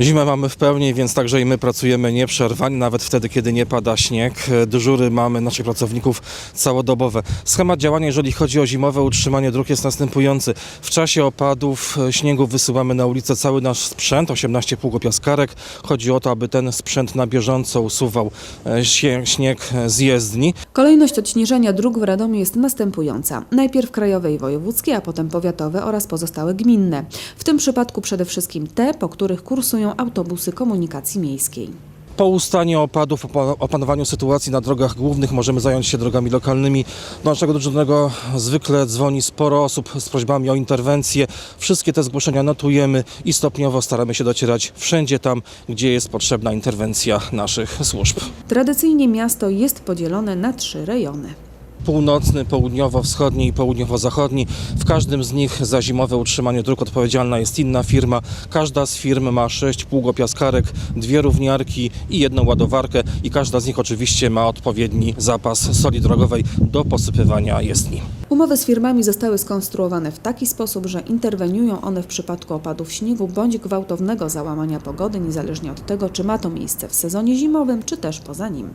Zimę mamy w pełni, więc także i my pracujemy nieprzerwanie, nawet wtedy, kiedy nie pada śnieg. Dyżury mamy naszych pracowników całodobowe. Schemat działania, jeżeli chodzi o zimowe utrzymanie dróg jest następujący. W czasie opadów e, śniegu wysyłamy na ulicę cały nasz sprzęt, 18 pługopiaskarek. Chodzi o to, aby ten sprzęt na bieżąco usuwał e, śnieg z jezdni. Kolejność odśnieżania dróg w Radomiu jest następująca. Najpierw krajowe i wojewódzkie, a potem powiatowe oraz pozostałe gminne. W tym przypadku przede wszystkim te, po których kursują autobusy komunikacji miejskiej. Po ustaniu opadów, opanowaniu sytuacji na drogach głównych możemy zająć się drogami lokalnymi. Do naszego dyżurnego zwykle dzwoni sporo osób z prośbami o interwencję. Wszystkie te zgłoszenia notujemy i stopniowo staramy się docierać wszędzie tam, gdzie jest potrzebna interwencja naszych służb. Tradycyjnie miasto jest podzielone na trzy rejony. Północny, południowo-wschodni i południowo-zachodni. W każdym z nich za zimowe utrzymanie dróg odpowiedzialna jest inna firma. Każda z firm ma sześć pługopiaskarek, dwie równiarki i jedną ładowarkę i każda z nich oczywiście ma odpowiedni zapas soli drogowej do posypywania jezdni. Umowy z firmami zostały skonstruowane w taki sposób, że interweniują one w przypadku opadów śniegu bądź gwałtownego załamania pogody, niezależnie od tego, czy ma to miejsce w sezonie zimowym, czy też poza nim.